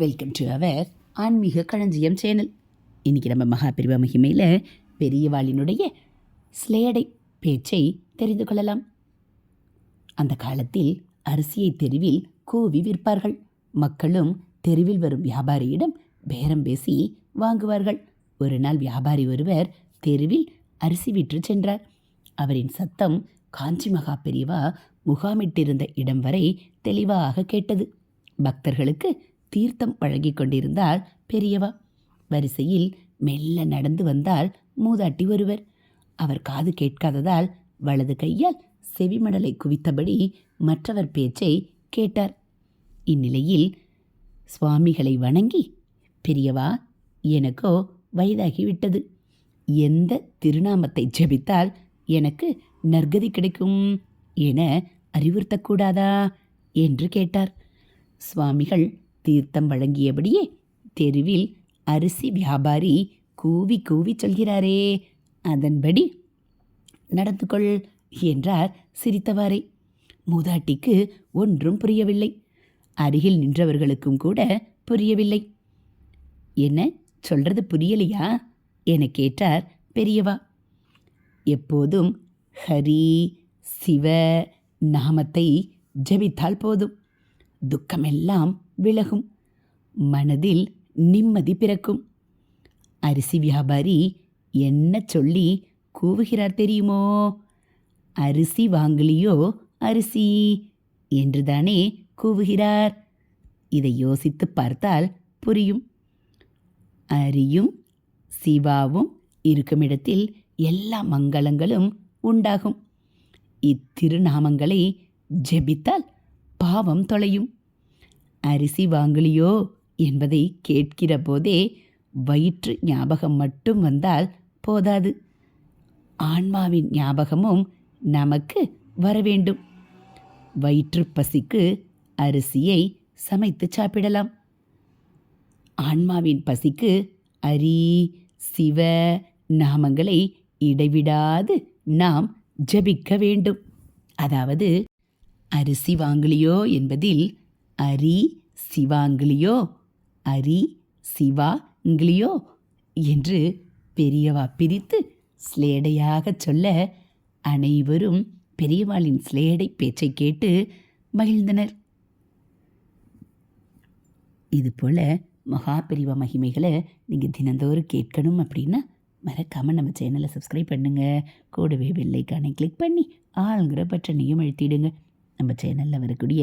Welcome to our ஆன்மீக களஞ்சியம் channel இன்றைக்கி நம்ம மகாபிரிவ மகிமையில் பெரியவாளினுடைய ஸ்லேடை பேச்சை தெரிந்து கொள்ளலாம். அந்த காலத்தில் அரிசியை தெருவில் கூவி விற்பார்கள். மக்களும் தெருவில் வரும் வியாபாரியிடம் பேரம் பேசி வாங்குவார்கள். ஒரு நாள் வியாபாரி ஒருவர் தெருவில் அரிசி விற்று சென்றார். அவரின் சத்தம் காஞ்சி மகா பெரியவா முகாமிட்டிருந்த இடம் வரை தெளிவாக கேட்டது. பக்தர்களுக்கு தீர்த்தம் வழங்கிக் கொண்டிருந்தாள் பெரியவா. வரிசையில் மெல்ல நடந்து வந்தால் மூதாட்டி ஒருவர். அவர் காது கேட்காததால் வலது கையால் செவிமடலை குவித்தபடி மற்றவர் பேச்சை கேட்டார். இந்நிலையில் சுவாமிகளை வணங்கி பெரியவா எனக்கோ வயதாகிவிட்டது. எந்த திருநாமத்தை ஜெபித்தால் எனக்கு நற்கதி கிடைக்கும் என அறிவுறுத்தக்கூடாதா? என்று கேட்டார். சுவாமிகள் தீர்த்தம் வழங்கியபடியே தெருவில் அரிசி வியாபாரி கூவி கூவி சொல்கிறாரே அதன்படி நடந்து கொள் என்றார் சிரித்தவாறே. மூதாட்டிக்கு ஒன்றும் புரியவில்லை. அருகில் நின்றவர்களுக்கும் கூட புரியவில்லை. என்ன சொல்றது புரியலையா? என கேட்டார் பெரியவா. எப்போதும் ஹரி சிவ நாமத்தை ஜெபித்தால் போதும். துக்கமெல்லாம் விலகும். மனதில் நிம்மதி பிறக்கும். அரிசி வியாபாரி என்ன சொல்லி கூவுகிறார் தெரியுமோ? அரிசி வாங்கலியோ அரிசி? என்றுதானே கூவுகிறார். இதை யோசித்து பார்த்தால் புரியும். அரியும் சிவாவும் இருக்குமிடத்தில் எல்லா மங்களங்களும் உண்டாகும். இத்திருநாமங்களை ஜெபித்தால் பாவம் தொலையும். அரிசி வாங்கலியோ? என்பதை கேட்கிற போதே வயிற்று ஞாபகம் மட்டும் வந்தால் போதாது. ஆன்மாவின் ஞாபகமும் நமக்கு வர வேண்டும் வயிற்று பசிக்கு அரிசியை சமைத்து சாப்பிடலாம். ஆன்மாவின் பசிக்கு அரி சிவ நாமங்களை இடைவிடாது நாம் ஜபிக்க வேண்டும். அதாவது அரிசி வாங்கலியோ என்பதில் அரி சிவாங்கிலியோ அரி சிவாங்கிலியோ என்று பெரியவா பிரித்து ஸ்லேடையாக சொல்ல அனைவரும் பெரியவாளின் ஸ்லேடை பேச்சை கேட்டு மகிழ்ந்தனர். இதுபோல் மகா பெரியவா மகிமைகளை நீங்கள் தினந்தோறும் கேட்கணும் அப்படின்னா மறக்காமல் நம்ம சேனலை சப்ஸ்கிரைப் பண்ணுங்கள் கூடவே வெள்ளைக்கானை கிளிக் பண்ணி ஆளுங்கிற பட்டனையும் அழுத்திடுங்க. நம்ம சேனலில் வரக்கூடிய